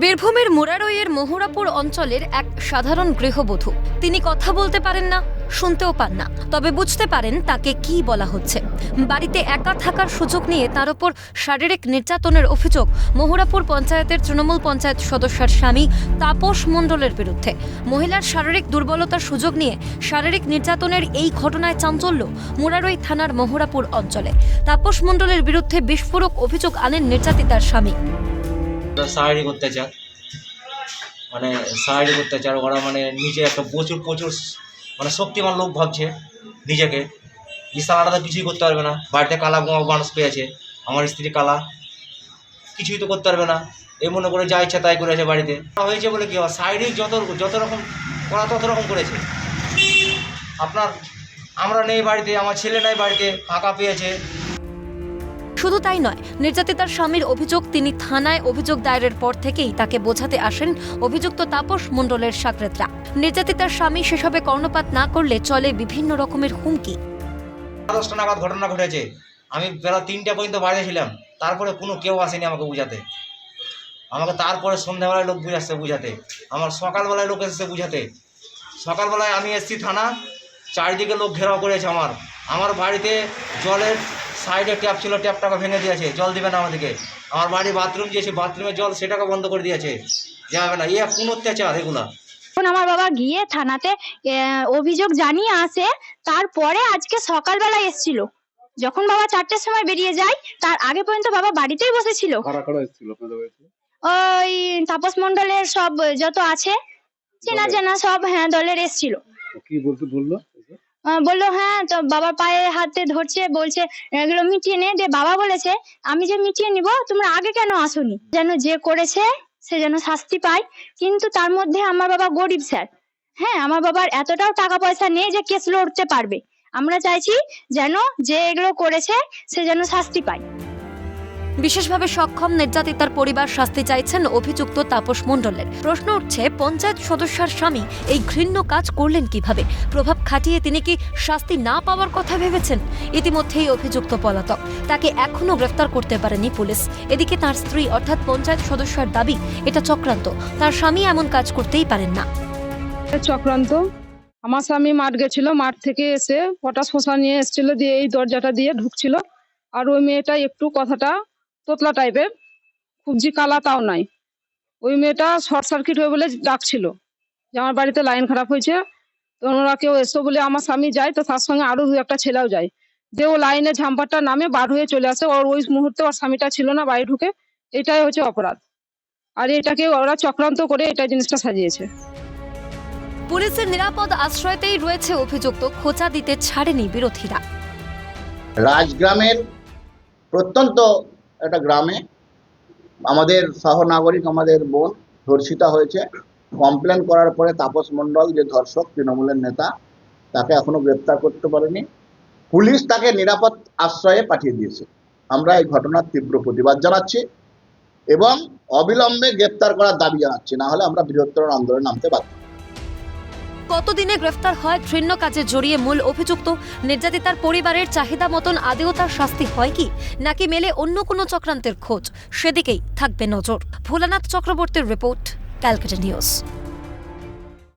বীরভূমের মুরারইয়ের মহুরাপুর অঞ্চলের এক সাধারণ গৃহবধূ। তিনি কথা বলতে পারেন না, শুনতেও পান না, তবে বুঝতে পারেন তাকে কি বলা হচ্ছে। বাড়িতে একা থাকার সুযোগ নিয়ে তার ওপর শারীরিক নির্যাতনের অভিযোগ মহুরাপুর পঞ্চায়েতের তৃণমূল পঞ্চায়েত সদস্যের স্বামী তাপস মণ্ডলের বিরুদ্ধে। মহিলার শারীরিক দুর্বলতার সুযোগ নিয়ে শারীরিক নির্যাতনের এই ঘটনায় চাঞ্চল্য মুরারই থানার মহুরাপুর অঞ্চলে। তাপস মণ্ডলের বিরুদ্ধে বিস্ফোরক অভিযোগ আনেন নির্যাতিতার স্বামী। শারীরিক অত্যাচার মানে শারীরিক অত্যাচার ওরা মানে নিজে একটা প্রচুর প্রচুর মানে শক্তিমান লোক ভাবছে নিজেকে। ইসালাটা তো কিছুই করতে পারবে না। বাড়িতে কালা মানুষ পেয়েছে আমার স্ত্রী কালা। কিছুই তো করতে পারবে না। এই মনে করে যা ইচ্ছা তাই করেছে বাড়িতে। হয়েছে বলে কি হয়? শারীরিক যত যত রকম, ওরা তত রকম করেছে। আপনার, আমরা নেই বাড়িতে, আমার ছেলে নাই বাড়িতে ফাঁকা পেয়েছে। শুধু তাই নয়, নির্যাতিতার স্বামীর অভিযোগ তিনি থানায় অভিযোগ দায়েরের পর থেকেই তাকে বোঝাতে আসেন অভিযুক্ত তাপস মণ্ডলের সাকরেতরা। নির্যাতিতার স্বামী সেসবে কর্ণপাত না করলে চলে বিভিন্ন রকমের হুমকি। নাগাদ ঘটনা ঘটেছে। আমি বেলা তিনটা পর্যন্ত বাইরে ছিলাম। তারপরে কোনো কেউ আসেনি আমাকে বুঝাতে। আমাকে তারপরে সন্ধ্যাবেলায় লোক বুঝাচ্ছে বুঝাতে। আমার সকালবেলায় লোক এসেছে বুঝাতে। সকালবেলায় আমি এসেছি থানা। চারিদিকে লোক ঘেরাও করেছে আমার। আমার বাড়িতে জলের সাইডে ট্যাপ ছিল ট্যাপটাকে ভেঙে দিয়েছে জল দিবে না আমাদেরকে। আমার বাড়ি বাথরুম দিয়েছে বাথরুমের জল সেটাকে বন্ধ করে দিয়েছে। যাবে না এ কোন অত্যাচার এগুলা। এখন আমার বাবা গিয়ে থানাতে অভিযোগ জানিয়ে আসে তারপরে আজকে সকালবেলা এসেছিল। যখন বাবা চারটের সময় বেরিয়ে যায় তার আগে পর্যন্ত বাবা বাড়িতেই বসেছিল। ওই তাপস মন্ডলের সব যত আছে চেনা দলের? চেনা সব হ্যাঁ দলের এসেছিল। কি বলতে বলল? বলল হ্যাঁ তো বাবার পায়ে হাতে ধরছে, বলছে, এগুলো মিটিয়ে নে। দিয়ে বাবা বলেছে, আমি যে মিটিয়ে নিব, তোমরা আগে কেন আসোনি? যেন যে করেছে, সে যেন শাস্তি পায়। কিন্তু তার মধ্যে আমার বাবা গরিব স্যার। হ্যাঁ আমার বাবার এতটাও টাকা পয়সা নেই যে কেস লড়তে পারবে। আমরা চাইছি যেন যে এগুলো করেছে, সে যেন শাস্তি পায়। বিশেষভাবে সক্ষম নির্যাতিতার পরিবার শাস্তি চাইছেন অভিযুক্ত তাপস মণ্ডলের। প্রশ্ন উঠছে, পঞ্চায়েত সদস্যার স্বামী এই ঘৃণ্য কাজ করলেন কীভাবে? প্রভাব খাটিয়ে তিনি কি শাস্তি না পাওয়ার কথা ভেবেছেন? ইতিমধ্যেই অভিযুক্ত পলাতক। তাকে এখনও গ্রেফতার করতে পারেনি পুলিশ। এদিকে তার স্ত্রী অর্থাৎ পঞ্চায়েত সদস্যার দাবি, এটা চক্রান্ত। তার স্বামী এমন কাজ করতেই পারেন না। চক্রান্ত। আমার স্বামী মাঠ গেছিল, মাঠ থেকে এসে পটাশ ফসা নিয়ে এসেছিল, দিয়ে এই দরজাটা দিয়ে ঢুকছিল। আর ওই মেয়েটা একটু কথাটা তোতলা টাইপের খুব জি কালা তাও নাই। ওই মেয়েটা শর্ট সার্কিট হয়ে বলে ডাকছিল যে আমার বাড়িতে লাইন খারাপ হয়েছে তো ওনারা কেউ এসো বলে আমার স্বামী যায় তো তার সঙ্গে আরও দু একটা ছেলেও যায়। যে ও লাইনে ঝাম্পারটা নামে বার হয়ে চলে আসে ওর ওই মুহূর্তে ওর স্বামীটা ছিল না বাড়ি ঢুকে। এটাই হচ্ছে অপরাধ। আর এটাকে ওরা চক্রান্ত করে এটা জিনিসটা সাজিয়েছে। পুলিশের নিরাপদ আশ্রয়তেই রয়েছে অভিযুক্ত খোঁচা দিতে ছাড়েনি বিরোধীরা। রাজগ্রামের প্রত্যন্ত একটা গ্রামে আমাদের সহনাগরিক, আমাদের বোন ধর্ষিতা হয়েছে। কমপ্লেন করার পরে তাপস মণ্ডল, যে ধর্ষক, তৃণমূলের নেতা, তাকে এখনও গ্রেপ্তার করতে পারেনি। পুলিশ তাকে নিরাপদ আশ্রয়ে পাঠিয়ে দিয়েছে। আমরা এই ঘটনার তীব্র প্রতিবাদ জানাচ্ছি এবং অবিলম্বে গ্রেপ্তার করার দাবি জানাচ্ছি। না হলে আমরা বৃহত্তর আন্দোলনে নামতে বাধ্য। কতদিনে গ্রেফতার হয় ঘৃণ্য কাজে জড়িয়ে মূল অভিযুক্ত, নির্যাতিতার পরিবারের চাহিদা মতন আদেও তার শাস্তি হয় কি, নাকি মেলে অন্য কোনো চক্রান্তের খোঁজ? সেদিকেই থাকবে নজর। ভোলানাথ চক্রবর্তীর রিপোর্ট, ক্যালকাটা নিউজ।